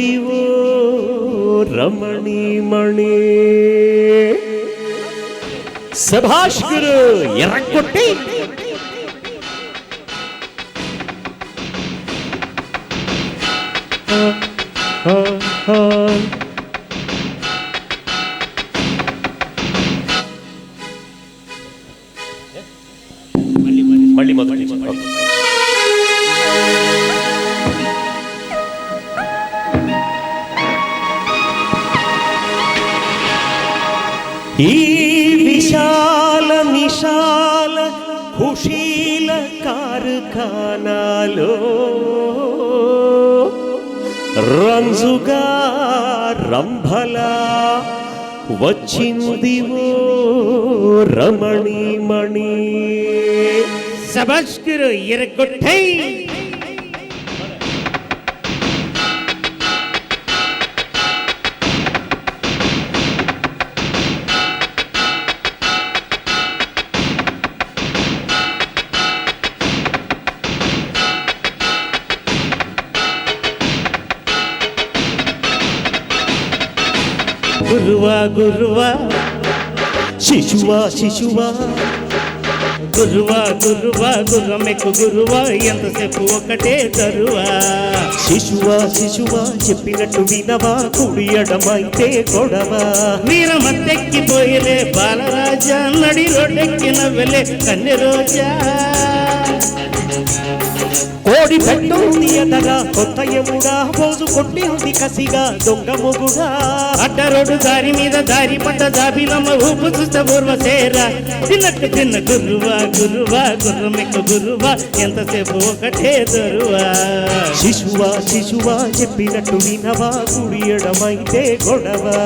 వచ్చిందివో రమణీమణి సభాష్ గురు ఆ. మళ్ళీ మొదటి ఈ విశాల నిశాల ఖుషీల కార్ఖానాలో రంజుగా రంభలా వచ్చిందివో రమణీమణి సభాష్కరు ఎరగొట్టై గురువా గురువా శిశువా శిశువా. గురువా గురువా గుర్రమెక్కు గురువా ఎంతసేపు ఒకటే తరువా. శిశువా శిశువా చెప్పినట్టు వినవా కుడియడమైతే గొడవా వీరమత్తెక్కిపోయలే బాలరాజా నడి రోడ్డెక్కిన వెళ్ళే కన్నె రోజా. కోడి పెట్టింది ఎదగా కొత్త ఎముడా పోజు కొట్టింది కసిగా దొంగ మొగుడా. అడ్డరోడు దారి మీద దారి పడ్డ దాబిలమ్మ ఊపు చూస్తే ఊర్వసేరా తిన్నట్టు తిన్న గురువా గురువా గుర్రమెక్కు గురువా ఎంతసేపు ఒకటే దొరువా. శిశువా శిశువా చెప్పినట్టు వినవా కుడి ఎడమైతే గొడవా.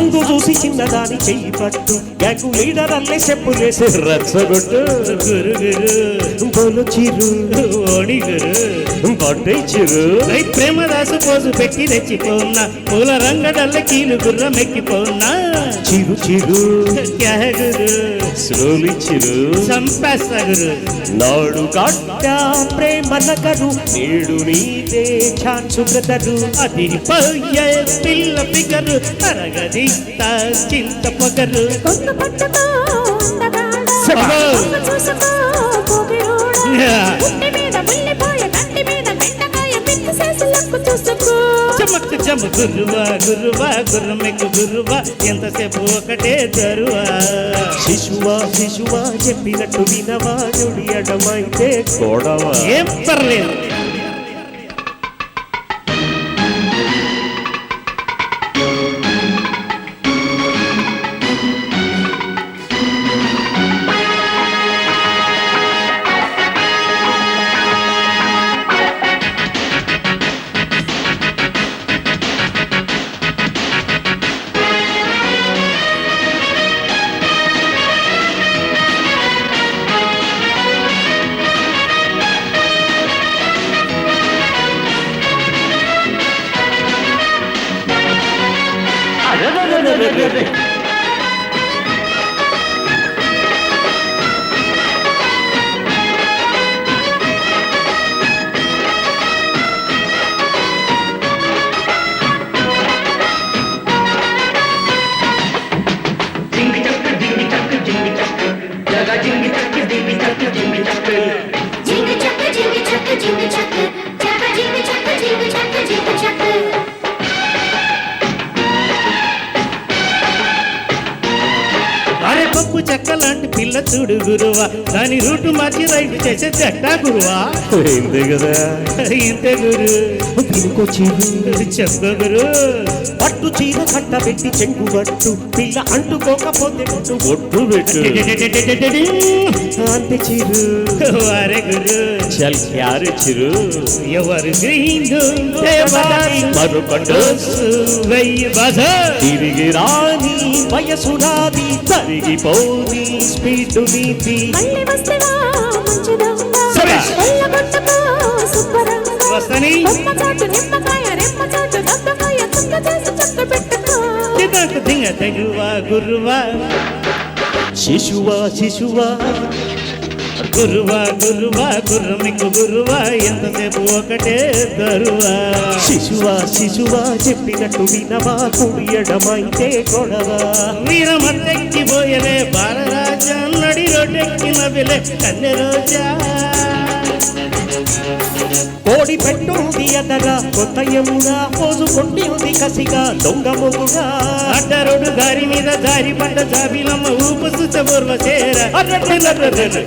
సందు చూసి చిన్నదాని చెయ్యి పట్టు. గ్యాంగు లీడర్ అల్లే చెప్పులేసి రచ్చగొట్టు గురు గురు బోలు చిరు. ఓడి గురు. బొడ్డై చిరు. ఐ ప్రేమదాసు పోజు పెట్టి రెచ్చిపోన్నా. పూల రంగడల్ల కీలు గుర్రం ఎక్కిపోన్నా చిరు చిరు. క్యా హై గురు. స్లోలి చిరు. చంపేస్తా గురు. నాడు గడ్డ ప్రేమ నగరు. నేడు నీదే ఛాన్సు బ్రదరు. అదిరిపోయే పిల్ల ఫిగరు. అరగదిస్తా చింత పొగరు. చమక్ చమ గురువా గురువా గుర్రమెక్కు గురువా. ఎంతసేపు ఒకటే దరువా శిశువా శిశువా చెప్పినట్టు వినవా నుడి అడమైతే గొడవ. ఏం పర్లేదు. Jingle chaka, jingle chaka, jingle chaka, చూడు గురువా దాని రూటు మార్చి రైట్ చేసే చెట్టా గురువా? ఇంతే కదా. ఇంతే గురు. చెప్పు గురు. పట్టు చీర కట్టబెట్టి చెంగు పట్టు. పిల్ల అంటుకోకపోతే కొట్టు ఒట్టు పెట్టు. అంతే చీరు. వారే గురు. చల్ యారు చిరు. ఎవరు గ్రహిందు మరొకటి వెయ్యి బాధ తిరిగి రాని వయసు నాది తరిగిపోని స్పీడ్ వెళ్ళగొట్టుకో శుభ్రంగా. వస్తని. దింగ తెగువా గురువా. శిశువా శిశువా. గురువా గురువా గుర్రమికు గురువా ఎంతసేపు ఒకటే దరువా? శిశువా శిశువా చెప్పినట్టు వినవా కుడియడమైతే గొడవ? వీరమత్తెక్కి పోయలే బాలరాజా నడి రోడ్డెక్కిన విలే కన్నె రోజా? కోడి పెట్టుంది ఎదగా కొత్త యముగా పోజు కొట్టి ఉంది కసిగా దొంగ మొగుగా అడ్డరోడు దారి మీద దారి పడ్డ జాబిలమ్మ ఊపు సుచబుర్వ చేర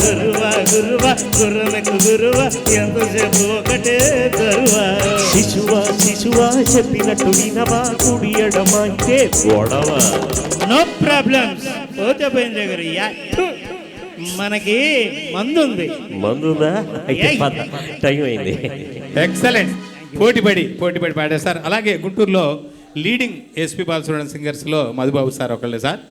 గురువా గురువా గుర్రమెక్కు గురువా ఎంతసేపు ఒకటే దరువా శిశువా శిశువా చెప్పినట్టు వినవా కుడియడమైతే గొడవ నో ప్రాబ్లమ్స్ పోతే పోయిన దగ్గర యా. థు. మనకి మందు ఉంది మందుదా? అయితే ఏయ్. పద. టైం అయింది. ఎక్సలెంట్ పోటీపడి పోటీపడి పాడారు సార్ అలాగే గుంటూరులో లీడింగ్ ఎస్పీ బాలసుబ్రహ్మణ్యం సింగర్స్లో మధుబాబు సార్ ఒకళ్ళే సార్.